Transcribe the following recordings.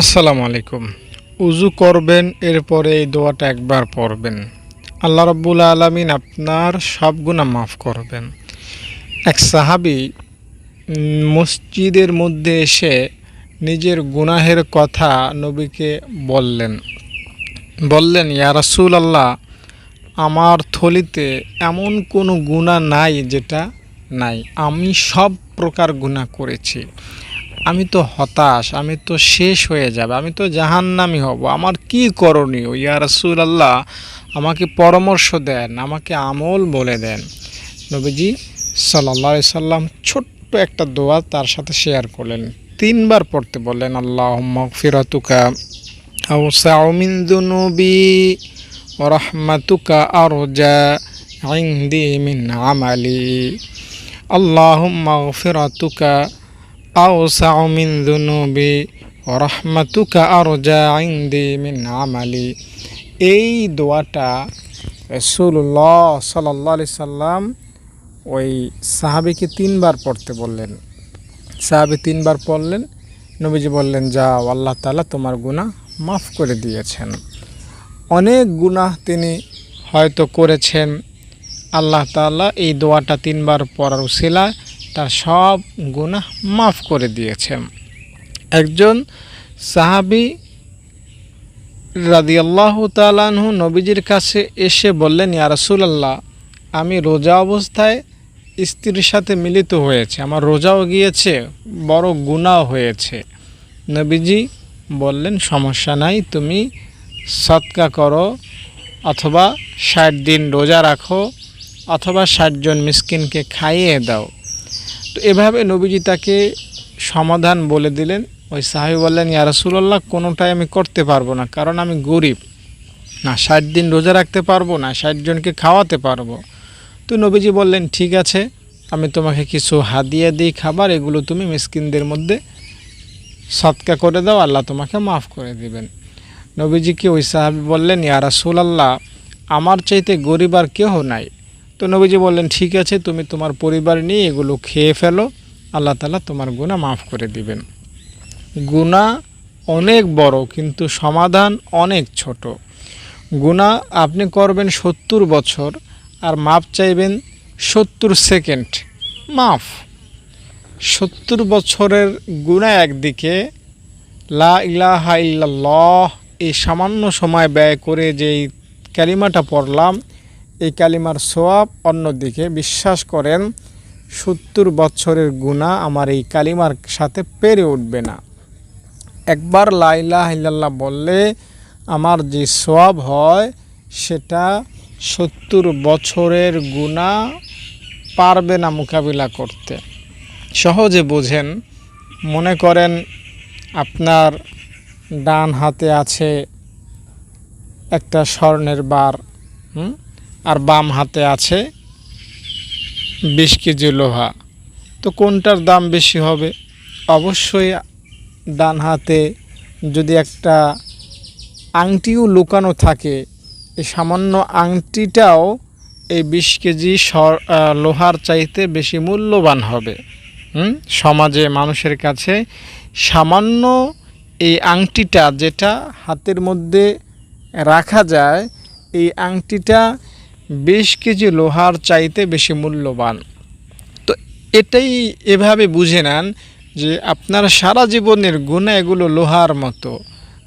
আসসালামু আলাইকুম। উজু করবেন, এরপরে এই দোয়াটা একবার পড়বেন। আল্লাহ রব্বুল আলমিন আপনার সব গুণা মাফ করবেন। এক সাহাবি মসজিদের মধ্যে এসে নিজের গুনাহের কথা নবীকে বললেন। বললেন, ইয়া আল্লাহ আমার থলিতে এমন কোনো গুণা নাই যেটা নাই। আমি সব প্রকার গুণা করেছি। আমি তো হতাশ, আমি তো শেষ হয়ে যাবে, আমি তো জাহান্নামি হব। আমার কি করণীয়? ইয়া রসুল আল্লাহ আমাকে পরামর্শ দেন, আমাকে আমল বলে দেন। নবীজি সাল্লা সাল্লাম ছোট্ট একটা দোয়া তার সাথে শেয়ার করলেন। তিনবার পড়তে বললেন আল্লাহ ফিরাতুকা আউসাউমিন্দুনুবি রহমাতুকা আরজা আমালি। আল্লাহ ফিরাতুকা أوسع من ذنوبي ورحمتك أرجى عندي من عملي এই দোয়াটা রসুল্লাহ সাল্লাহ আলি সাল্লাম ওই সাহাবিকে তিনবার পড়তে বললেন সাহাবি তিনবার পড়লেন নবীজি বললেন যাও আল্লাহ তাআলা তোমার গুনাহ মাফ করে দিয়েছেন অনেক গুনাহ তিনি হয়তো করেছেন আল্লাহ তাআলা এই দোয়াটা তিনবার পড়ার উসিলায় তার সব গুনাহ মাফ করে দিয়েছেন। একজন সাহাবি রাদিয়াল্লাহ তালানহু নবীজির কাছে এসে বললেন, ইয়া রাসূলুল্লাহ, আমি রোজা অবস্থায় স্ত্রীর সাথে মিলিত হয়েছে। আমার রোজাও গিয়েছে, বড় গুণাও হয়েছে। নবীজি বললেন, সমস্যা নাই, তুমি সৎকা করো অথবা ষাট দিন রোজা রাখো অথবা ষাটজন মিসকিনকে খাইয়ে দাও। তো এভাবে নবীজি তাকে সমাধান বলে দিলেন। ওই সাহেব বললেন, ইয়া রাসূলুল্লাহ কোনোটাই আমি করতে পারব না, কারণ আমি গরিব। না, ষাট দিন রোজা রাখতে পারব, না, ষাট জনকে খাওয়াতে পারব। তো নবীজি বললেন, ঠিক আছে, আমি তোমাকে কিছু হাদিয়া দিই, খাবার, এগুলো তুমি মিসকিনদের মধ্যে সৎকা করে দাও, আল্লাহ তোমাকে মাফ করে দিবেন। নবীজিকে ওই সাহাবি বললেন, ইয়া রাসূলুল্লাহ, আমার চাইতে গরিব আর কেউ নাই। তো নবীজি বললেন, ঠিক আছে, তুমি তোমার পরিবার নিয়ে এগুলো খেয়ে ফেলো। আল্লাহ তালা তোমার গুণা মাফ করে দিবেন। গুণা অনেক বড়, কিন্তু সমাধান অনেক ছোট। গুণা আপনি করবেন সত্তর বছর, আর মাপ চাইবেন সত্তর সেকেন্ড। মাফ। সত্তর বছরের গুণা একদিকে, লা ইলাহা ইল্লাল্লাহ, এই সামান্য সময় ব্যয় করে যেই ক্যালিমাটা পড়লাম এই কালিমার সোয়াব অন্যদিকে বিশ্বাস করেন, সত্তর বছরের গুণা আমার এই কালিমার সাথে পেরে উঠবে না একবার লাইলা ইল্লাল্লাহ বললে, আমার যে সোয়াব হয়, সেটা সত্তর বছরের গুণা পারবে না মোকাবিলা করতে সহজে বোঝেন, মনে করেন আপনার ডান হাতে আছে একটা স্বর্ণের বার, হুম? আর বাম হাতে আছে বিশ কেজি লোহা। তো কোনটার দাম বেশি হবে? অবশ্যই ডান হাতে যদি একটা আংটিও লুকানো থাকে, এই সামান্য আংটিটাও এই বিশ কেজি লোহার চাইতে বেশি মূল্যবান হবে? সমাজে মানুষের কাছে সামান্য এই আংটিটা যেটা হাতের মধ্যে রাখা যায়, এই আংটিটা বিশ কেজি লোহার চাইতে বেশি মূল্যবান। তো এটাই এভাবে বুঝে নেন যে আপনার সারা জীবনের গুণা এগুলো লোহার মতো।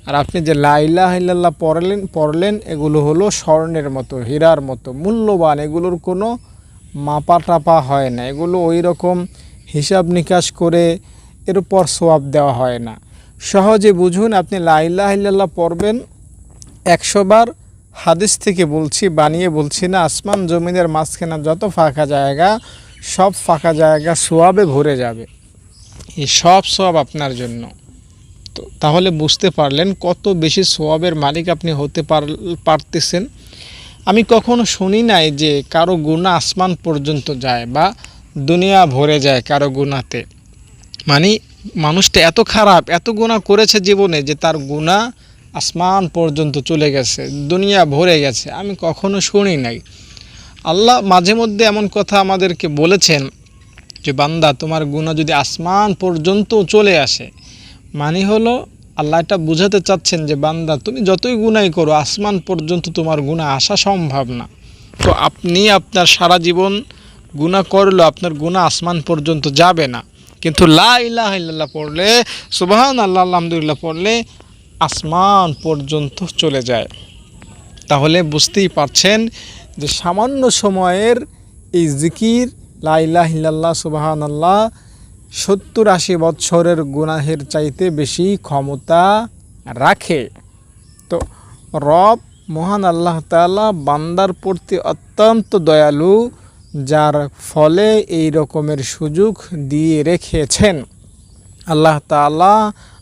আর আপনি যে লাইলা হাইলাল্লাহ পড়লেন পড়লেন, এগুলো হলো স্বর্ণের মতো, হীরার মতো। মূল্যবান, এগুলোর কোনো মাপা টাপা হয় না। এগুলো ওই রকম হিসাব নিকাশ করে এর উপর সোয়াব দেওয়া হয় না। সহজে বুঝুন, আপনি লাইলা হাইলাল্লাহ পড়বেন একশো বার হাদিস থেকে বলছি, বানিয়ে বলছি না, আসমান জমিনের মাঝখানে যত ফাঁকা জায়গা, সব ফাঁকা জায়গা সোয়াবে ভরে যাবে। এই সব সোয়াব আপনার জন্য। তো তাহলে বুঝতে পারলেন কত বেশি সোয়াবের মালিক আপনি হতে পার- পারতেছেন। আমি কখনো শুনি নাই যে কারও গুণা আসমান পর্যন্ত যায় বা দুনিয়া ভরে যায় কারও গুণাতে মানে মানুষটা এত খারাপ, এত গুণা করেছে জীবনে যে তার গুণা আসমান পর্যন্ত চলে গেছে, দুনিয়া ভরে গেছে, আমি কখনো শুনি নাই। আল্লাহ মাঝে মধ্যে এমন কথা আমাদেরকে বলেছেন যে, বান্দা, তোমার গুণা যদি আসমান পর্যন্ত চলে আসে মানে হলো আল্লাহ এটা বুঝাতে চাচ্ছেন যে, বান্দা, তুমি যতই গুনাই করো, আসমান পর্যন্ত তোমার গুণা আসা সম্ভব না। তো আপনি আপনার সারা জীবন গুনাহ করলেও আপনার গুনাহ আসমান পর্যন্ত যাবে না। কিন্তু লা ইলাহা ইল্লাল্লাহ পড়লে সুবহান আল্লাহ আলহামদুলিল্লাহ পড়লে আসমান পর্যন্ত চলে যায়। তাহলে বুঝতেই পারছেন যে সামান্য সময়ের এই জিকির, লা ইলাহা ইল্লাল্লাহ সুবহান আল্লাহ সত্তর আশি বৎসরের গুনাহের চাইতে বেশি ক্ষমতা রাখে। তো রব, মহান আল্লাহ তাআলা বান্দার প্রতি অত্যন্ত দয়ালু, যার ফলে এই রকমের সুযোগ দিয়ে রেখেছেন। আল্লাহ তাআলা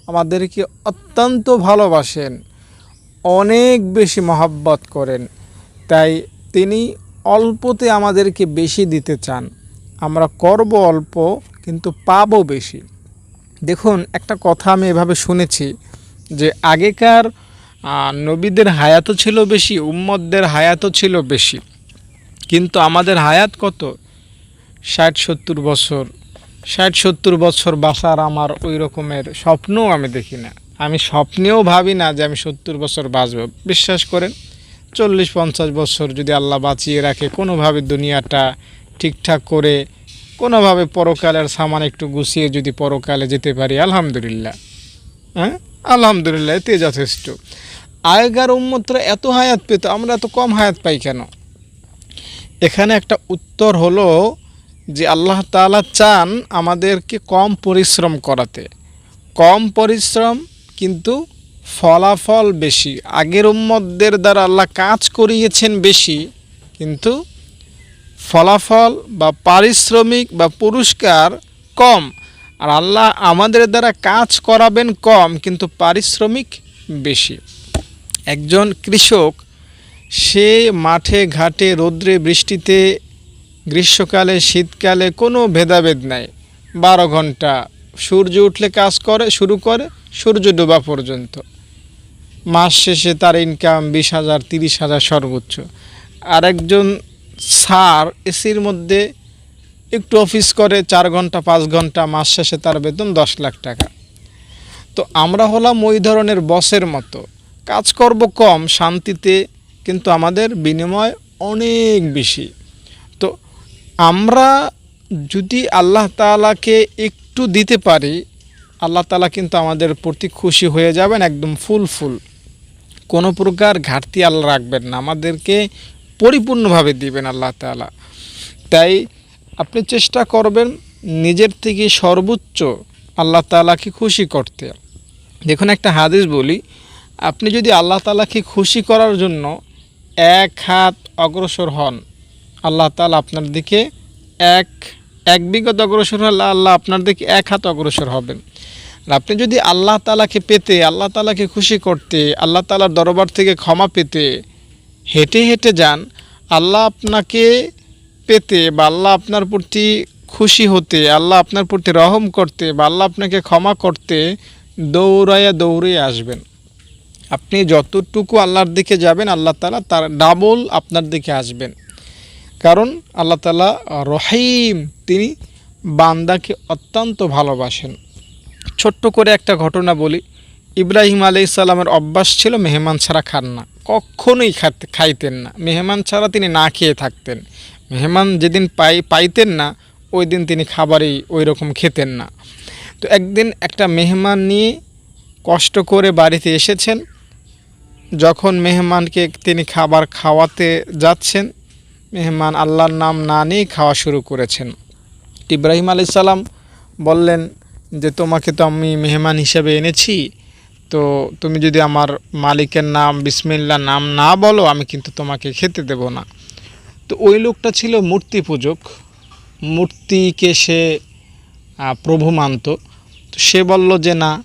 আমাদেরকে অত্যন্ত ভালোবাসেন, অনেক বেশি মহাব্বত করেন। তাই তিনি অল্পতে আমাদেরকে বেশি দিতে চান। আমরা করব অল্প, কিন্তু পাবো বেশি। দেখুন, একটা কথা আমি এভাবে শুনেছি যে আগেকার নবীদের হায়াতও ছিল বেশি, উম্মতদের হায়াতও ছিল বেশি। কিন্তু আমাদের হায়াত কত? ষাট, সত্তর বছর। ষাট, সত্তর বছর বাসার আমার ওই রকমের স্বপ্নও আমি দেখি না। আমি স্বপ্নেও ভাবি না যে আমি সত্তর বছর বাঁচব। বিশ্বাস করেন, চল্লিশ, পঞ্চাশ বছর যদি আল্লাহ বাঁচিয়ে রাখে, কোনোভাবে দুনিয়াটা ঠিকঠাক করে, কোনোভাবে পরকালের সামান একটু গুছিয়ে যদি পরকালে যেতে পারি, আলহামদুলিল্লাহ। হ্যাঁ? আলহামদুলিল্লাহ, এতে যথেষ্ট। আগেকার উন্মতরা এত হায়াত পেত, আমরা এত কম হায়াত পাই কেন? এখানে একটা উত্তর হলো যে আল্লাহ তাআলা চান আমাদেরকে কম পরিশ্রম করাতে। কম পরিশ্রম কিন্তু ফলাফল বেশি। আগের উম্মতদের দ্বারা আল্লাহ কাজ করিয়েছেন বেশি, কিন্তু ফলাফল বা পারিশ্রমিক বা পুরস্কার কম। আর আল্লাহ আমাদের দ্বারা কাজ করাবেন কম, কিন্তু পারিশ্রমিক বেশি। একজন কৃষক, সে মাঠে ঘাটে রৌদ্রে বৃষ্টিতে গ্রীষ্মকালে, শীতকালে কোনো ভেদাভেদ নাই। বারো ঘণ্টা সূর্য উঠলে কাজ করে, শুরু করে, সূর্য ডোবা পর্যন্ত। মাস শেষে তার ইনকাম বিশ হাজার, তিরিশ হাজার সর্বোচ্চ। আর একজন স্যার এসির মধ্যে একটু অফিস করে, চার ঘণ্টা, পাঁচ ঘণ্টা, মাস শেষে তার বেতন দশ লাখ টাকা। তো আমরা হলাম ওই ধরনের বসের মতো। কাজ করব কম, শান্তিতে, কিন্তু আমাদের বিনিময় অনেক বেশি। আমরা যদি আল্লাহ তাআলাকে একটু দিতে পারি, আল্লাহ তালা কিন্তু আমাদের প্রতি খুশি হয়ে যাবেন, একদম ফুল ফুল। কোনো প্রকার ঘাটতি আল্লাহ রাখবেন না, আমাদেরকে পরিপূর্ণভাবে দিবেন আল্লাহ তালা তাই আপনি চেষ্টা করবেন নিজের থেকে সর্বোচ্চ আল্লাহ তাআলাকে খুশি করতে। দেখুন একটা হাদিস বলি, আপনি যদি আল্লাহ তালাকে খুশি করার জন্য এক হাত অগ্রসর হন আল্লাহ তাআলা আপনার দিকে এক এক বিগত অগ্রসর হলে আল্লাহ আপনার দিকে এক হাত অগ্রসর হবেন। আর আপনি যদি আল্লাহ তালাকে পেতে, আল্লাহ তালাকে খুশি করতে, আল্লাহ তালার দরবার থেকে ক্ষমা পেতে, হেঁটে হেঁটে যান, আল্লাহ আপনাকে পেতে বা আল্লাহ আপনার প্রতি খুশি হতে, আল্লাহ আপনার প্রতি রহম করতে বা আল্লাহ আপনাকে ক্ষমা করতে দৌড়াইয়া দৌড়ে আসবেন। আপনি যতটুকু আল্লাহর দিকে যাবেন, আল্লাহ তালা তার ডাবল আপনার দিকে আসবেন। কারণ আল্লাহ তালা রহিম, তিনি বান্দাকে অত্যন্ত ভালোবাসেন। ছোট্ট করে একটা ঘটনা বলি, ইব্রাহিম আলি ইসাল্লামের অভ্যাস ছিল মেহমান ছাড়া খান না, কখনোই খাতে, খাইতেন না। মেহমান ছাড়া তিনি না খেয়ে থাকতেন। মেহমান যেদিন পাই, পাইতেন না, ওই দিন তিনি খাবারই ওই রকম খেতেন না। তো একদিন একটা মেহমান নিয়ে কষ্ট করে বাড়িতে এসেছেন, যখন মেহমানকে তিনি খাবার খাওয়াতে যাচ্ছেন মেহমান আল্লাহর নাম না নিয়ে খাওয়া শুরু করেছেন। ইব্রাহিম আলি সাল্লাম বললেন যে, তোমাকে তো আমি মেহমান হিসেবে এনেছি। তো তুমি যদি আমার মালিকের নাম বিসমিল্লা নাম না বলো, আমি কিন্তু তোমাকে খেতে দেব না। তো ওই লোকটা ছিল মূর্তি পূজক। মূর্তিকে সে প্রভু মানত। তো সে বলল যে, না,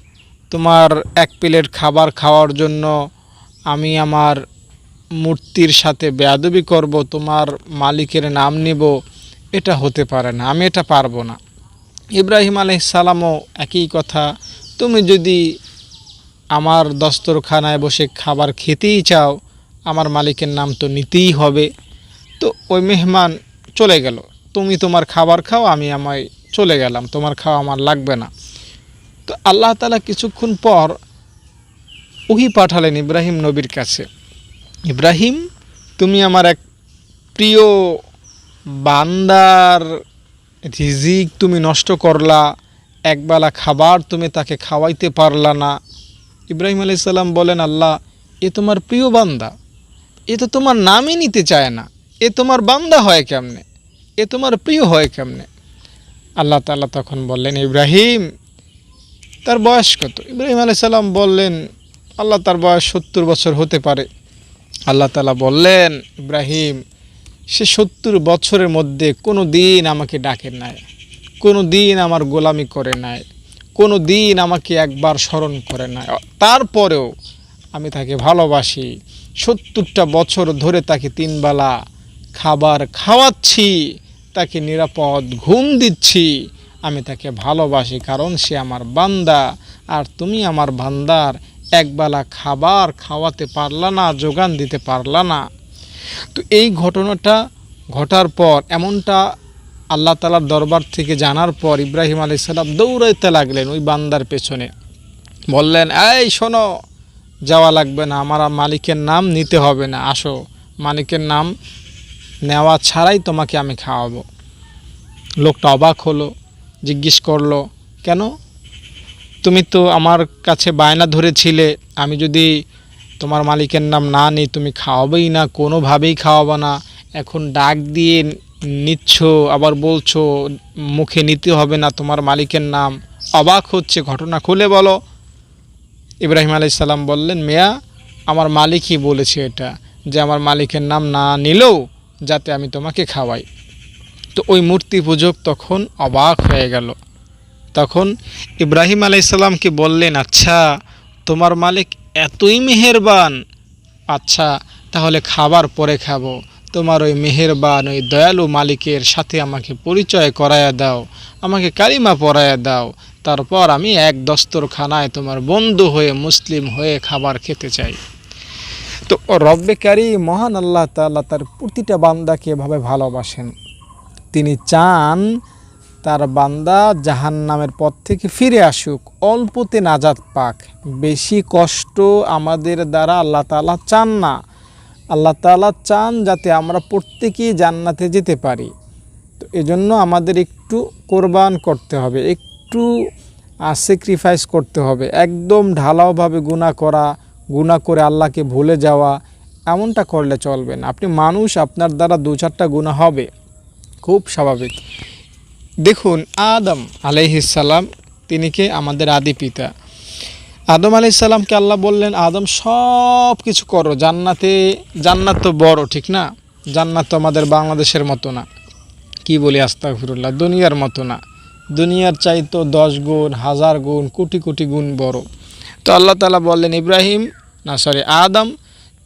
তোমার এক প্লেট খাবার খাওয়ার জন্য আমি আমার মূর্তির সাথে বেয়াদবি করব, তোমার মালিকের নাম নিব, এটা হতে পারে না, আমি এটা পারব না। ইব্রাহিম আলাইসালামও একই কথা, তুমি যদি আমার দস্তরখানায় বসে খাবার খেতেই চাও, আমার মালিকের নাম তো নিতেই হবে। তো ওই মেহমান চলে গেল, তুমি তোমার খাবার খাও, আমি আমায় চলে গেলাম, তোমার খাওয়া আমার লাগবে না। তো আল্লাহ তালা কিছুক্ষণ পর ওহি পাঠালেন ইব্রাহিম নবীর কাছে। ইব্রাহিম, তুমি আমার এক প্রিয় বান্দার রিজিক তুমি নষ্ট করলা একবেলা খাবার তুমি তাকে খাওয়াইতে পারলা না। ইব্রাহিম আলাইসাল্লাম বলেন, আল্লাহ, এ তোমার প্রিয় বান্দা, এ তো তোমার নামই নিতে চায় না, এ তোমার বান্দা হয় কেমনে, এ তোমার প্রিয় হয় কেমনে? আল্লাহ তাআলা তখন বললেন, ইব্রাহিম, তার বয়স কত? ইব্রাহিম আলাইসাল্লাম বললেন, আল্লাহ তার বয়স সত্তর বছর হতে পারে। আল্লাহ তাআলা বললেন, ইব্রাহিম, সে সত্তর বছরের মধ্যে কোনো দিন আমাকে ডাকে নাই কোনো দিন আমার গোলামি করে নাই কোনো দিন আমাকে একবার স্মরণ করে নাই। তারপরেও আমি তাকে ভালোবাসি। সত্তরটা বছর ধরে তাকে তিনবেলা খাবার খাওয়াচ্ছি, তাকে নিরাপদ ঘুম দিচ্ছি, আমি তাকে ভালোবাসি কারণ সে আমার বান্দা। আর তুমি আমার বান্দার একবেলা খাবার খাওয়াতে পারলা না, যোগান দিতে পারলা না। তো এই ঘটনাটা ঘটার পর, এমনটা আল্লাহ তালার দরবার থেকে জানার পর ইব্রাহিম আলি সাল্লাম দৌড়াইতে লাগলেন ওই বান্দার পেছনে। বললেন, এই শোনো, যাওয়া লাগবে না, আমার মালিকের নাম নিতে হবে না। আসো, মালিকের নাম নেওয়া ছাড়াই তোমাকে আমি খাওয়াবো। লোকটা অবাক হলো, জিজ্ঞেস করল, কেন? তুমি তো আমার কাছে বায়না ধরেছিলে, আমি যদি তোমার মালিকের নাম না নিই, তুমি খাওয়াবেই না, কোনোভাবেই খাওয়াবে না। এখন ডাক দিয়ে নিচ্ছ, আবার বলছো, মুখে নিতে হবে না তোমার মালিকের নাম। অবাক হচ্ছে, ঘটনা খুলে বলো। ইব্রাহিম আলাইসাল্লাম বললেন, মেয়া, আমার মালিকই বলেছে এটা, যে আমার মালিকের নাম না নিলেও যাতে আমি তোমাকে খাওয়াই। তো ওই মূর্তি পূজক তখন অবাক হয়ে গেল। তখন ইব্রাহিম আলাইসাল্লামকে বললেন আচ্ছা তোমার মালিক এতই মেহেরবান? আচ্ছা তাহলে খাবার পরে খাব। তোমার ওই মেহেরবান, ওই দয়ালু মালিকের সাথে আমাকে পরিচয় করায়া দাও, আমাকে কালিমা পরায়া দাও। তারপর আমি এক দস্তরখানায় তোমার বন্ধু হয়ে মুসলিম হয়ে খাবার খেতে চাই। তো রব্বে কারি মহান আল্লাহ তাআলা তার প্রতিটা বান্দাকে এভাবে ভালোবাসেন। তিনি চান তার বান্দা জাহান নামের পথ থেকে ফিরে আসুক, অল্পতে নাজাত পাক। বেশি কষ্ট আমাদের দ্বারা আল্লাহ তালা চান না। আল্লাহ তাআলা চান যাতে আমরা প্রত্যেকেই জান্নাতে যেতে পারি। তো এজন্য আমাদের একটু কোরবান করতে হবে, একটু স্যাক্রিফাইস করতে হবে। একদম ঢালাওভাবে গুণা করা গুণা করে আল্লাহকে ভুলে যাওয়া, এমনটা করলে চলবে না। আপনি মানুষ, আপনার দ্বারা দু চারটা গুণা হবে। খুব স্বাভাবিক। দেখুন, আদম আলাইহিসাল্লাম তিনি কে? আমাদের আদি পিতা। আদম আলাইসাল্লামকে আল্লাহ বললেন, আদম সব কিছু করো। জান্নাতে, জান্নাত তো বড়, ঠিক না? জান্নাত তো আমাদের বাংলাদেশের মতো না। কি বলি, আস্তাগফিরুল্লাহ, দুনিয়ার মতো না। দুনিয়ার চাইতো দশ গুণ, হাজার গুণ, কোটি কোটি গুণ বড়। তো আল্লাহ তালা বললেন, ইব্রাহিম, না, সরি, আদম,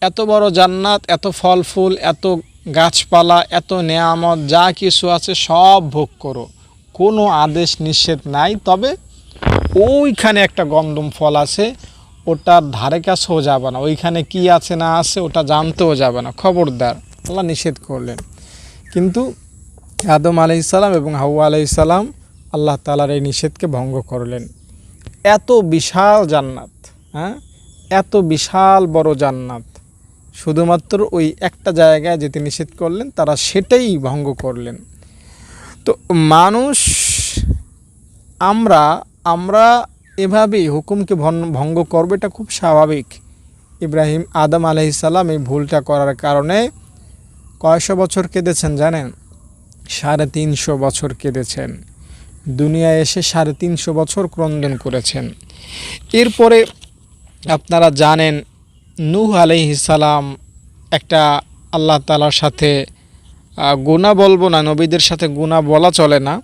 এত বড় জান্নাত, এত ফল ফুল, এত গাছপালা, এত নেয়ামত, যা কিছু আছে সব ভোগ করো। কোনো আদেশ নিষেধ নাই, তবে ওইখানে একটা গন্ধম ফল আছে ওটার ধারে কাছেও যাবে না। ওইখানে কি আছে না আছে ওটা জানতেও যাবে না। খবরদার, আল্লাহ নিষেধ করলেন। কিন্তু আদম আলাইসাল্লাম এবং হাওয়া আলাইসাল্লাম আল্লাহ তালার এই নিষেধকে ভঙ্গ করলেন। এত বিশাল জান্নাত হ্যাঁ? এত বিশাল বড় জান্নাত। শুধুমাত্র ওই একটা জায়গায় যেতে নিষেধ করলেন, তারা সেটাই ভঙ্গ করলেন। তো মানুষ, আমরা আমরা এভাবেই হুকুমকে ভঙ্গ করব, এটা খুব স্বাভাবিক। ইব্রাহিম আদম আলহিসাল্লাম এই ভুলটা করার কারণে কয়শো বছর কেঁদেছেন জানেন? সাড়ে তিনশো বছর কেঁদেছেন। দুনিয়ায় এসে সাড়ে তিনশো বছর ক্রন্দন করেছেন। এরপরে আপনারা জানেন, নূহ আলাইহিসালাম একটা আল্লাহ তালার সাথে গুণা বলব না, নবীদের সাথে গুণা বলা চলে না।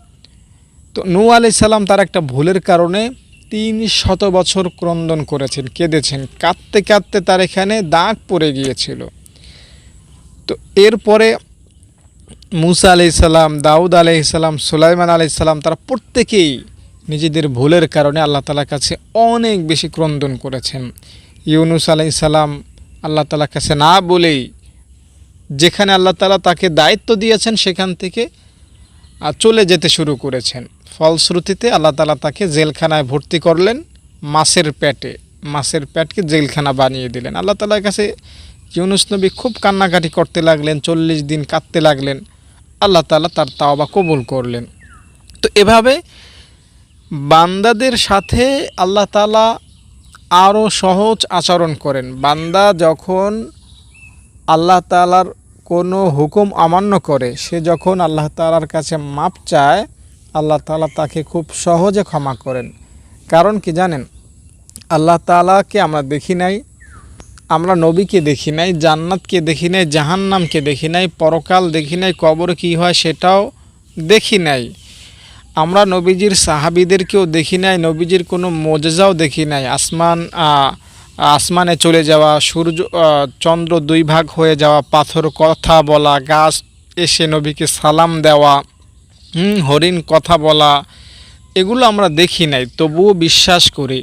তো নূ আলাইসাল্লাম তার একটা ভুলের কারণে তিন শত বছর ক্রন্দন করেছেন, কেঁদেছেন। কাঁদতে কাঁদতে তার এখানে দাগ পড়ে গিয়েছিল। তো এরপরে মুসা আলাইসাল্লাম দাউদ আলাইসাল্লাম সুলাইমান আলাইসাল্লাম তারা প্রত্যেকেই নিজেদের ভুলের কারণে আল্লাহ তালার কাছে অনেক বেশি ক্রন্দন করেছেন। ইউনুস আলাইসাল্লাম আল্লাহ তালার কাছে না বলেই যেখানে আল্লাহ তালা তাকে দায়িত্ব দিয়েছেন সেখান থেকে চলে যেতে শুরু করেছেন। ফলশ্রুতিতে আল্লাহ তালা তাকে জেলখানায় ভর্তি করলেন, মাছের প্যাটে মাছের প্যাটকে জেলখানা বানিয়ে দিলেন। আল্লাহ তালার কাছে ইউনুস নবী খুব কান্নাকাটি করতে লাগলেন, চল্লিশ দিন কাঁদতে লাগলেন। আল্লাহ তালা তার তাওবা কবুল করলেন। তো এভাবে বান্দাদের সাথে আল্লাহ তালা আরও সহজ আচরণ করেন। বান্দা যখন আল্লাহ তালার কোনো হুকুম অমান্য করে, সে যখন আল্লাহ তালার কাছে মাপ চায়, আল্লাহ তালা তাকে খুব সহজে ক্ষমা করেন। কারণ কি জানেন? আল্লাহ তালাকে আমরা দেখি নাই, আমরা নবীকে দেখি নাই, জান্নাতকে দেখি নাই, জাহান্নামকে দেখি নাই, পরকাল দেখি নাই, কবর কি হয় সেটাও দেখি নাই। আমরা নবীজির সাহাবিদেরকেও দেখি নাই, নবীজির কোনো মজেজাও দেখি নাই। আসমান আসমানে চলে যাওয়া, সূর্য চন্দ্র দুই ভাগ হয়ে যাওয়া, পাথর কথা বলা, গাছ এসে নবীকে সালাম দেওয়া হরিণ কথা বলা, এগুলো আমরা দেখি নাই, তবুও বিশ্বাস করি।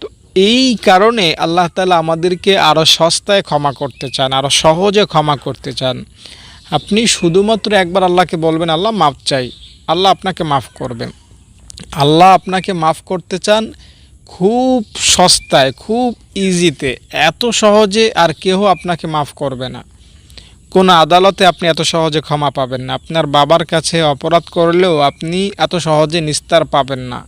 তো এই কারণে আল্লাহ তালা আমাদেরকে আরও সস্তায় ক্ষমা করতে চান আরও সহজে ক্ষমা করতে চান। আপনি শুধুমাত্র একবার আল্লাহকে বলবেন, আল্লাহ, মাফ চাই। আল্লাহ আপনাকে মাফ করবেন। আল্লাহ আপনাকে মাফ করতে চান খুব সস্তায়, খুব ইজিতে এত সহজে আর কেউ আপনাকে মাফ করবে না। কোনো আদালতে আপনি এত সহজে ক্ষমা পাবেন না। আপনার বাবার কাছে অপরাধ করলেও আপনি এত সহজে নিস্তার পাবেন না।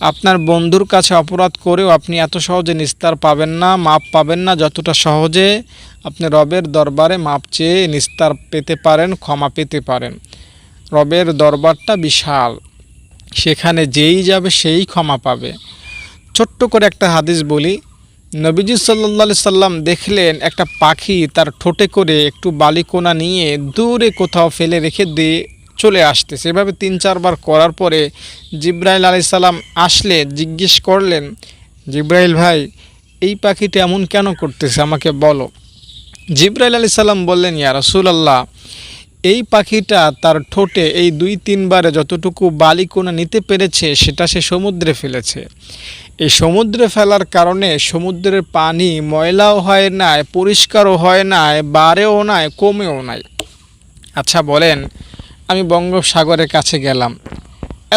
আপনার বন্ধুর কাছে অপরাধ করেও আপনি এত সহজে নিস্তার পাবেন না, মাপ পাবেন না, যতটা সহজে আপনি রবের দরবারে মাপ চেয়ে নিস্তার পেতে পারেন, ক্ষমা পেতে পারেন। রবের দরবারটা বিশাল। সেখানে যেই যাবে সেই ক্ষমা পাবে। ছোট্ট করে একটা হাদিস বলি। নবীজি সাল্লা সাল্লাম দেখলেন একটা পাখি তার ঠোঁটে করে একটু বালিকোনা নিয়ে দূরে কোথাও ফেলে রেখে দিয়ে চলে আসতেছে। এভাবে তিন চারবার করার পরে জিব্রাইল আলি সাল্লাম আসলে জিজ্ঞেস করলেন, জিব্রাইল ভাই, এই পাখিটা এমন কেন করতেছে আমাকে বলো? জিব্রাইল আলি সাল্লাম বললেন, ইয়া রসুলাল্লাহ, এই পাখিটা তার ঠোঁটে এই দুই তিনবারে যতটুকু বালিকোনা নিতে পেরেছে, সেটা সে সমুদ্রে ফেলেছে। এই সমুদ্রে ফেলার কারণে সমুদ্রের পানি ময়লাও হয় না পরিষ্কারও হয় না বাড়েও নাই, কমেও নাই। আচ্ছা বলেন, আমি বঙ্গোপসাগরের কাছে গেলাম।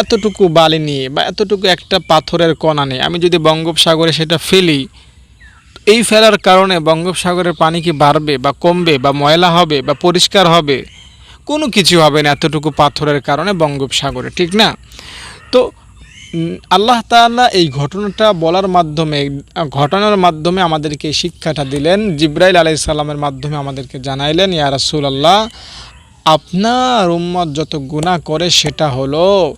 এতটুকু বালি নিয়ে বা এতটুকু একটা পাথরের কণা নিয়ে আমি যদি বঙ্গোপসাগরে সেটা ফেলি, এই ফেলার কারণে বঙ্গোপসাগরের পানি কি বাড়বে বা কমবে বা ময়লা হবে বা পরিষ্কার হবে? কোনো কিছু হবে না এতটুকু পাথরের কারণে বঙ্গোপসাগরে, ঠিক না? তো আল্লাহ তাআলা এই ঘটনাটা বলার মাধ্যমে, ঘটনার মাধ্যমে আমাদেরকে শিক্ষাটা দিলেন। জিব্রাইল আলাইসাল্লামের মাধ্যমে আমাদেরকে জানাইলেন, ইয়া রাসূল আল্লাহ আপনার উম্মত যত গুনাহ করে সেটা হলো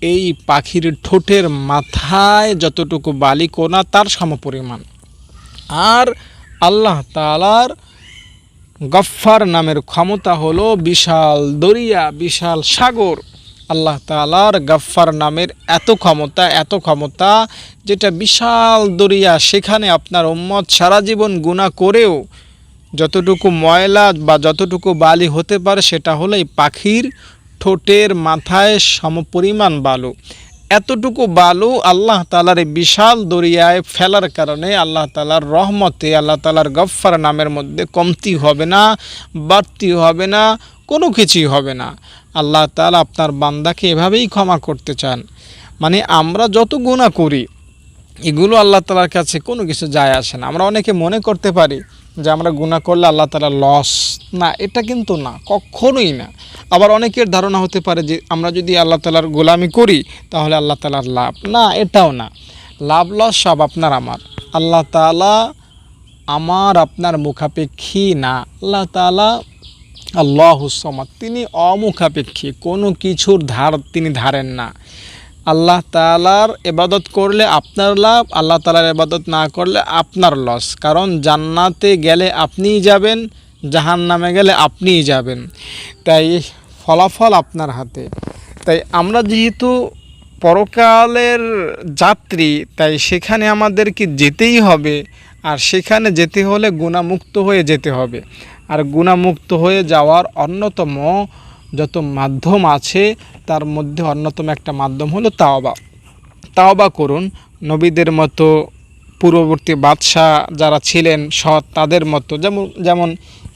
এই পাখির ঠোঁটের মাথায় যতটুকু বালি কোনা তার সমপরিমাণ। আর আল্লাহ তাআলার গফ্ফার নামের ক্ষমতা হলো বিশাল দরিয়া, বিশাল সাগর। আল্লাহ তালার গফফার নামের এত ক্ষমতা এত ক্ষমতা, যেটা বিশাল দরিয়া, সেখানে আপনার উম্মত সারা জীবন গুণা করেও যতটুকু ময়লা বা যতটুকু বালি হতে পারে, সেটা হলো এই পাখির ঠোঁটের মাথায় সমপরিমাণ বালু। এতটুকু বালু আল্লাহ তালার এই বিশাল দরিয়ায় ফেলার কারণে আল্লাহ তালার রহমতে, আল্লাহ তালার গফফার নামের মধ্যে কমতি হবে না, বাড়তি হবে না, কোনো কিছুই হবে না। আল্লাহ তালা আপনার বান্দাকে এভাবেই ক্ষমা করতে চান। মানে আমরা যত গুণা করি, এগুলো আল্লাহ তালার কাছে কোনো কিছু যায় আসে না। আমরা অনেকে মনে করতে পারি যে আমরা গুণা করলে আল্লাহ তালা লস না, এটা কিন্তু না, কখনোই না। আবার অনেকের ধারণা হতে পারে যে আমরা যদি আল্লাহ তালার গোলামি করি, তাহলে আল্লাহ তালার লাভ। না, এটাও না। লাভ লস সব আপনার আমার। আল্লাহ তালা আমার আপনার মুখাপেক্ষী না। আল্লাহ তালা আল্লাহুসমাদ তিনি অমুখাপেক্ষী, কোনো কিছুর ধার তিনি ধারেন না। আল্লাহ তালার এবাদত করলে আপনার লাভ, আল্লাহ তালার এবাদত না করলে আপনার লস। কারণ জান্নাতে গেলে আপনিই যাবেন জাহান নামে গেলে আপনিই যাবেন। তাই ফলাফল আপনার হাতে। তাই আমরা যেহেতু পরকালের যাত্রী, তাই সেখানে আমাদেরকে যেতেই হবে, আর সেখানে যেতে হলে গুণামুক্ত হয়ে যেতে হবে। আর গুণামুক্ত হয়ে যাওয়ার অন্যতম যত মাধ্যম আছে, তার মধ্যে অন্যতম একটা মাধ্যম হলো তাওবা। তাওবা করুন। নবীদের মতো পূর্ববর্তী বাদশাহ যারা ছিলেন, সৎ তাদের মতো। যেমন যেমন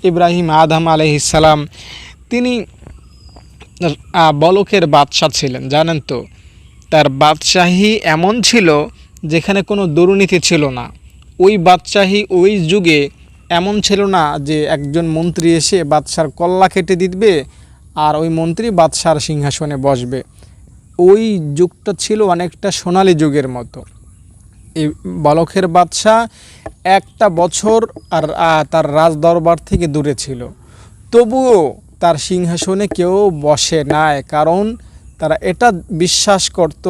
ইব্রাহিম আদম আলহিসাল্লাম তিনি বলকের বাদশাহ ছিলেন, জানেন তো? তার বাদশাহী এমন ছিল যেখানে কোনো দুর্নীতি ছিল না। ওই বাদশাহী ওই যুগে এমন ছিল না যে একজন মন্ত্রী এসে বাদশার কল্লা কেটে দিবে আর ওই মন্ত্রী বাদশার সিংহাসনে বসবে। ওই যুগটা ছিল অনেকটা সোনালি যুগের মতো। এই বালকের বাদশাহ একটা বছর আর তার রাজ দরবার থেকে দূরে ছিল। তবুও তার সিংহাসনে কেউ বসে নাই, কারণ তারা এটা বিশ্বাস করত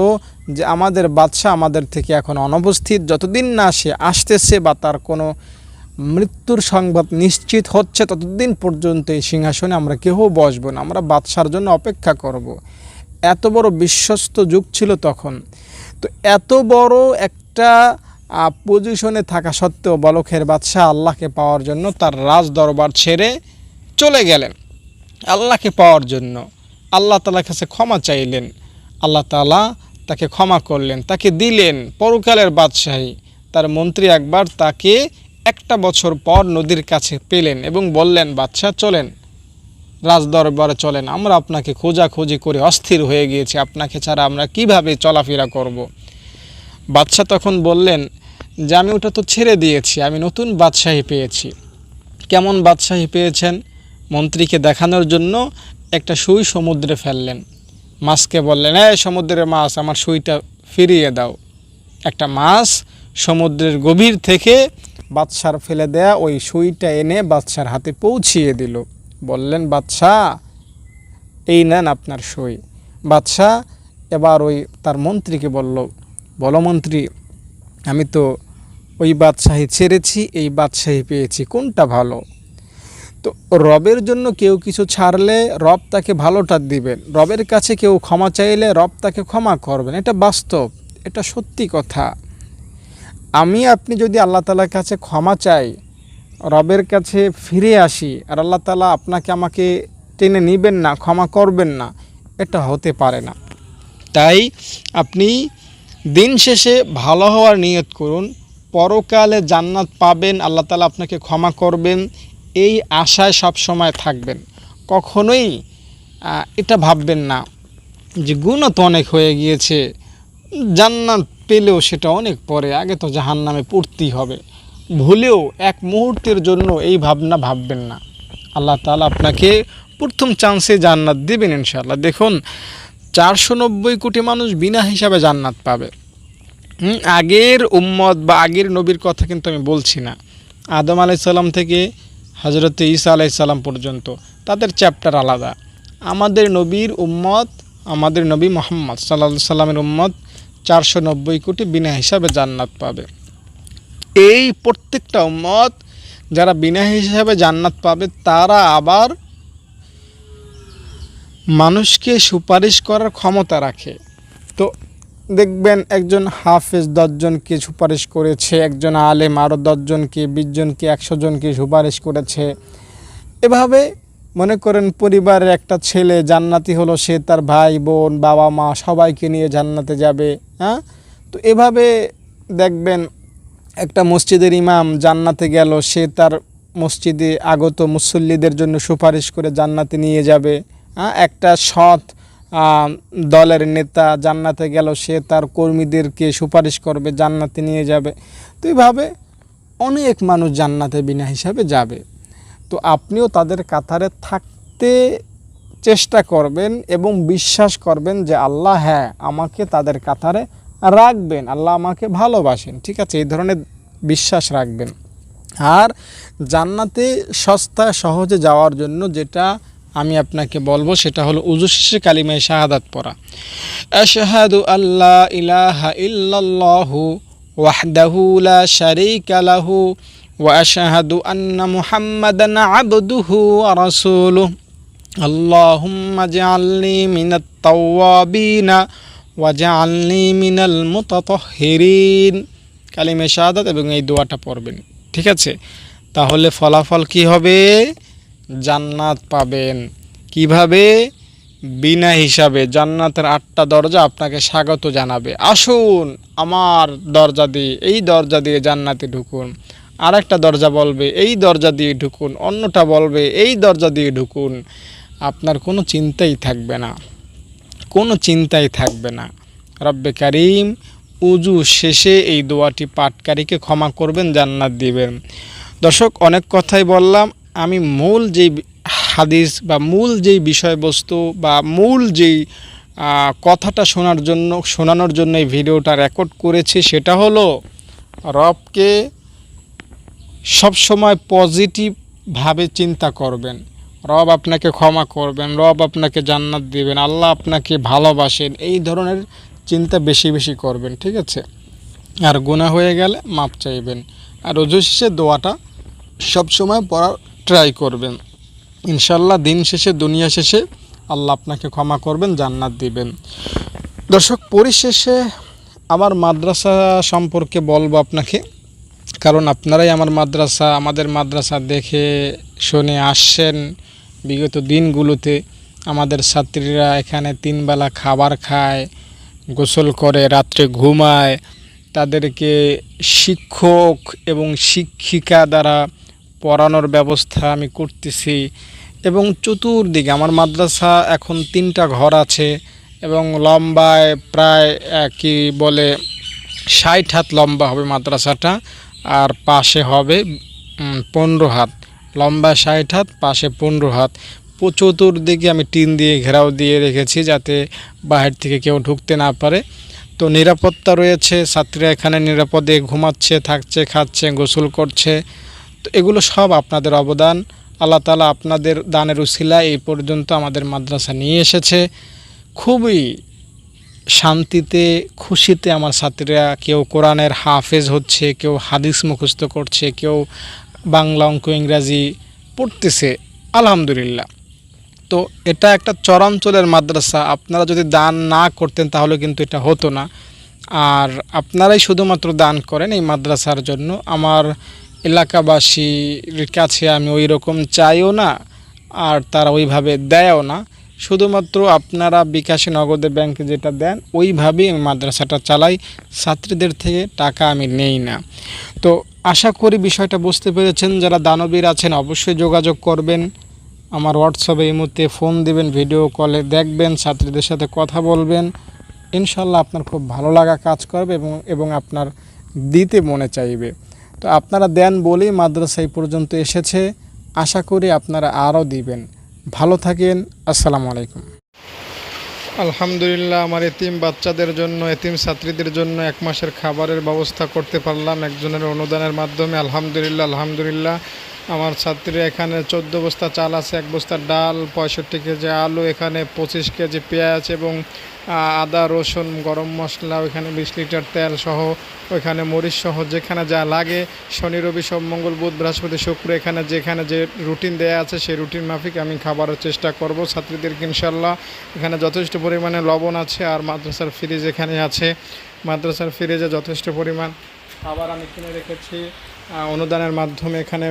যে আমাদের বাদশাহ আমাদের থেকে এখন অনুপস্থিত। যতদিন না সে আসতেছে বা তার কোনো মৃত্যুর সংবাদ নিশ্চিত হচ্ছে, ততদিন পর্যন্ত এই সিংহাসনে আমরা কেউ বসব না, আমরা বাদশার জন্য অপেক্ষা করব। এত বড় বিশ্বস্ত যুগ ছিল তখন। তো এত বড় একটা পজিশনে থাকা সত্ত্বেও বলখের বাদশাহ আল্লাহকে পাওয়ার জন্য তার রাজ দরবার ছেড়ে চলে গেলেন। আল্লাহকে পাওয়ার জন্য। আল্লাহ তালার কাছে ক্ষমা চাইলেন। আল্লাহ তালা তাকে ক্ষমা করলেন, তাকে দিলেন। পরকালের বাদশাহী। তার মন্ত্রী একবার তাকে একটা বছর পর নদীর কাছে পেলেন এবং বললেন, বাদশাহ, চলেন। রাজদরবারে চলেন। আমরা আপনাকে খোঁজাখুঁজি করে অস্থির হয়ে গিয়েছি। আপনাকে ছাড়া আমরা কীভাবে চলাফেরা করব। বাদশাহ তখন বললেন, যে আমি ওটা তো ছেড়ে দিয়েছি। আমি নতুন বাদশাহী পেয়েছি। কেমন বাদশাহী পেয়েছেন? মন্ত্রীকে দেখানোর জন্য একটা সুই সমুদ্রে ফেললেন। মাছকে বললেন, এই সমুদ্রের মাছ, আমার সুইটা ফিরিয়ে দাও। একটা মাছ সমুদ্রের গভীর থেকে বাদশার ফেলে দেয়া ওই সুইটা এনে বাদশার হাতে পৌঁছিয়ে দিল। বললেন বাদশাহ এই নেন আপনার সই। বাদশাহ এবার ওই তার মন্ত্রীকে বলল, বলো মন্ত্রী, আমি তো ওই বাদশাহী ছেড়েছি, এই বাদশাহী পেয়েছি, কোনটা ভালো? তো রবের জন্য কেউ কিছু ছাড়লে রব তাকে ভালোটা দিবেন রবের কাছে কেউ ক্ষমা চাইলে রব তাকে ক্ষমা করবেন। এটা বাস্তব, এটা সত্যি কথা। আমি আপনি যদি আল্লাহ তালার কাছে ক্ষমা চাই, রবের কাছে ফিরে আসি আর আল্লাহ তালা আপনাকে আমাকে টেনে নিবেন না, ক্ষমা করবেন না, এটা হতে পারে না। তাই আপনি দিন শেষে ভালো হওয়ার নিয়ত করুন, পরকালে জান্নাত পাবেন, আল্লাহ তালা আপনাকে ক্ষমা করবেন, এই আশায় সব সময় থাকবেন। কখনোই এটা ভাববেন না যে গুণও তো অনেক হয়ে গিয়েছে জান্নাত পেলেও সেটা অনেক পরে, আগে তো জাহান নামে পড়তেই হবে। ভুলেও এক মুহূর্তের জন্য এই ভাবনা ভাববেন না। আল্লাহ তাআলা আপনাকে প্রথম চান্সে জান্নাত দেবেন ইনশাআল্লাহ। দেখুন, চারশো নব্বই কোটি মানুষ বিনা হিসাবে জান্নাত পাবে। আগের উম্মত বা আগের নবীর কথা কিন্তু আমি বলছি না। আদম আলাইসাল্লাম থেকে হজরত ঈসা আলাইসাল্লাম পর্যন্ত, তাদের চ্যাপ্টার আলাদা। আমাদের নবীর উম্মত, আমাদের নবী মোহাম্মদ সাল্লা সাল্লামের উম্মত চারশো নব্বই কোটি বিনা হিসাবে জান্নাত পাবে। এই প্রত্যেকটা উম্মত যারা বিনা হিসাবে জান্নাত পাবে, তারা আবার মানুষকে সুপারিশ করার ক্ষমতা রাখে। তো দেখবেন একজন হাফেজ দশজনকে সুপারিশ করেছে, একজন আলেম আরও দশজনকে বিশজনকে একশো জনকে সুপারিশ করেছে। এভাবে মনে করেন পরিবারের একটা ছেলে জান্নাতি হলো, সে তার ভাই, বোন, বাবা, মা সবাইকে নিয়ে জান্নাতে যাবে হ্যাঁ? তো এভাবে দেখবেন একটা মসজিদের ইমাম জান্নাতে গেল, সে তার মসজিদে আগত মুসল্লিদের জন্য সুপারিশ করে জান্নাতে নিয়ে যাবে হ্যাঁ? একটা সৎ দলের নেতা জান্নাতে গেল, সে তার কর্মীদেরকে সুপারিশ করবে, জান্নাতে নিয়ে যাবে। তো এইভাবে অনেক মানুষ জান্নাতে বিনা হিসাবে যাবে। তো আপনিও তাদের কাতারে থাকতে চেষ্টা করবেন এবং বিশ্বাস করবেন যে আল্লাহ হ্যাঁ আমাকে তাদের কাতারে রাখবেন, আল্লাহ আমাকে ভালোবাসেন। ঠিক আছে, এই ধরনের বিশ্বাস রাখবেন। আর জান্নাতে সস্তা, সহজে যাওয়ার জন্য যেটা আমি আপনাকে বলব, সেটা হলো উজু শেষে কালিমায় শাহাদাত পড়া। আশহাদু আল্লাহ ইলাহা ইল্লাল্লাহু ওয়াহদাহু লা শারীকা লাহু ওয়া আশহাদু আন্না মুহাম্মাদান আবদুহু ওয়া রাসূলুহু। আল্লাহুম্মা জাআলনি মিনাত তাওয়াবিনা ওয়া জাআলনি মিনাল মুতাতাহহিরিন কালিমে শাহাদাত এবং এই দোয়াটা পড়বেন। ঠিক আছে? তাহলে ফলাফল কি হবে? জান্নাত পাবেন। কীভাবে? বিনা হিসাবে। জান্নাতের আটটা দরজা আপনাকে স্বাগত জানাবে। আসুন আমার দরজা দিয়ে, এই দরজা দিয়ে জান্নাতে ঢুকুন। আর একটা দরজা বলবে, এই দরজা দিয়ে ঢুকুন, অন্যটা বলবে, এই দরজা দিয়ে ঢুকুন। আপনার কোনো চিন্তাই থাকবে না, কোনো চিন্তাই থাকবে না। রব্বে কারিম, উজু শেষে এই দোয়াটি পাঠকারীকে ক্ষমা করবেন, জান্নাত দিবেন। দর্শক, অনেক কথাই বললাম, আমি মূল যেই হাদিস বা মূল যেই বিষয়বস্তু বা মূল যেই কথাটা শোনার জন্য, শোনানোর জন্য এই ভিডিওটা রেকর্ড করেছি, সেটা হলো, রবকে সবসময় পজিটিভভাবে চিন্তা করবেন। রব আপনাকে ক্ষমা করবেন, রব আপনাকে জান্নাত দিবেন, আল্লাহ আপনাকে ভালোবাসেন, এই ধরনের চিন্তা বেশি বেশি করবেন, ঠিক আছে? আর গুণা হয়ে গেলে মাপ চাইবেন। আর রোজু শেষে দোয়াটা সবসময় পড়ার ট্রাই করবেন। ইনশাল্লাহ দিন শেষে, দুনিয়া শেষে আল্লাহ আপনাকে ক্ষমা করবেন, জান্নাত দিবেন। দর্শক, পরিশেষে আমার মাদ্রাসা সম্পর্কে বলব আপনাকে। কারণ আপনারাই আমার মাদ্রাসা, আমাদের মাদ্রাসা দেখে শুনে আসছেন বিগত দিনগুলোতে। আমাদের ছাত্রীরা এখানে তিনবেলা খাবার খায়, গোসল করে, রাত্রে ঘুমায়। তাদেরকে শিক্ষক এবং শিক্ষিকা দ্বারা পড়ানোর ব্যবস্থা আমি করতেছি। এবং চতুর্দিকে আমার মাদ্রাসা এখন তিনটা ঘর আছে এবং লম্বায় প্রায় কি বলে, ষাট হাত লম্বা হবে মাদ্রাসাটা। আর পাশে হবে পনেরো হাত। লম্বা ষাট হাত, পাশে পনেরো হাত। চতুর্দিকে আমি টিন দিয়ে ঘেরাও দিয়ে রেখেছি যাতে বাহির থেকে কেউ ঢুকতে না পারে। তো নিরাপত্তা রয়েছে, ছাত্রীরা এখানে নিরাপদে ঘুমাচ্ছে, থাকছে, খাচ্ছে, গোসল করছে। তো এগুলো সব আপনাদের অবদান। আল্লাহ তালা আপনাদের দানের উশিলা এই পর্যন্ত আমাদের মাদ্রাসা নিয়ে এসেছে। খুবই শান্তিতে, খুশিতে আমার ছাত্রীরা কেউ কোরআনের হাফেজ হচ্ছে, কেউ হাদিস মুখস্থ করছে, কেউ বাংলা অঙ্ক ইংরাজি পড়তেছে, আলহামদুলিল্লাহ। তো এটা একটা চরাঞ্চলের মাদ্রাসা, আপনারা যদি দান না করতেন তাহলে কিন্তু এটা হতো না। আর আপনারাই শুধুমাত্র দান করেন এই মাদ্রাসার জন্য। আমার এলাকাবাসীর কাছে আমি ওই রকম চাইও না, আর তারা ওইভাবে দেয়ও না। শুধুমাত্র আপনারা বিকাশে নগদে ব্যাংকে যেটা দেন, ওইভাবেই আমি মাদ্রাসাটা চালাই। ছাত্রীদের থেকে টাকা আমি নেই না। তো আশা করি বিষয়টা বুঝতে পেরেছেন। যারা দানবীর আছেন, অবশ্যই যোগাযোগ করবেন। আমার হোয়াটসঅ্যাপে এই মুহূর্তে ফোন দিবেন ভিডিও কলে দেখবেন, ছাত্রীদের সাথে কথা বলবেন। ইনশাল্লাহ আপনার খুব ভালো লাগা কাজ করবে এবং এবং আপনার দিতে মনে চাইবে। তো আপনারা দেন বলেই মাদ্রাসা এই পর্যন্ত এসেছে। আশা করি আপনারা আরও দিবেন। ভালো থাকেন, আসসালামু আলাইকুম। আলহামদুলিল্লাহ, আমার এতিম বাচ্চাদের জন্য, এতিম ছাত্রীদের জন্য এক মাসের খাবারের ব্যবস্থা করতে পারলাম একজনের অনুদানের মাধ্যমে। আলহামদুলিল্লাহ আলহামদুলিল্লাহ। আমার ছাত্রীরা এখানে চোদ্দ বস্তা চাল আছে, এক বস্তা ডাল, পঁয়ষট্টি কেজি আলু, এখানে পঁচিশ কেজি পেঁয়াজ এবং আদা, রসুন, গরম মশলা, ওইখানে বিশ লিটার তেল সহ, ওইখানে মরিচ সহ, যেখানে যা লাগে। শনি, রবি, সোম, মঙ্গল, বুধ, বৃহস্পতি, শুক্র, এখানে যেখানে যে রুটিন দেয়া আছে সেই রুটিন মাফিক আমি খাবারের চেষ্টা করব। ছাত্রীদেরকে ইনশাল্লাহ এখানে যথেষ্ট পরিমাণে লবণ আছে আর মাদ্রাসার ফ্রিজ এখানে আছে। মাদ্রাসার ফ্রিজে যথেষ্ট পরিমাণ খাবার আমি কিনে রেখেছি। অনুদানের মাধ্যমে এখানে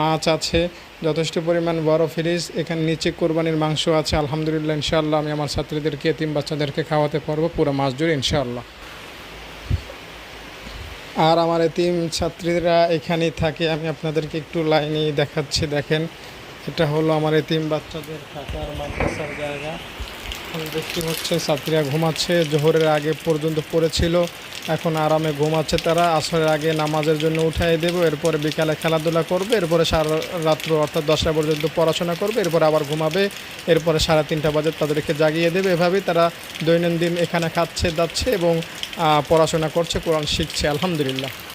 মাছ আছে, যথেষ্ট পরিমাণ বড় ফ্রিজ এখানে নিচে কোরবানির মাংস আছে, আলহামদুলিল্লাহ, ইনশাআল্লাহ, আমি আমার ছাত্রীদেরকে এতিম বাচ্চাদেরকে খাওয়াতে পারব, পুরো মাস জুড়ে, ইনশাআল্লাহ। আর আমার এতিম ছাত্রীরা এখানেই থাকে, আমি আপনাদেরকে একটু লাইনে দেখাচ্ছি, দেখেন। এটা হলো আমার এতিম বাচ্চাদের থাকার মাদ্রাসার জায়গা। এখন দেখতে হচ্ছে ছাত্রীরা ঘুমাচ্ছে, জোহরের আগে পর্যন্ত পড়েছিল, এখন আরামে ঘুমাচ্ছে তারা, আসরের আগে নামাজের জন্য উঠাই দেবো, এরপরে বিকালে খেলাধুলা করবে, এরপরে সারা রাত্র অর্থাৎ দশটা পর্যন্ত পড়াশোনা করবে, এরপরে আবার ঘুমাবে, এরপরে সাড়ে তিনটা বাজে তাদেরকে জাগিয়ে দেবে, এভাবেই তারা দৈনন্দিন এখানে খাচ্ছে যাচ্ছে এবং পড়াশোনা করছে, কোরআন শিখছে, আলহামদুলিল্লাহ।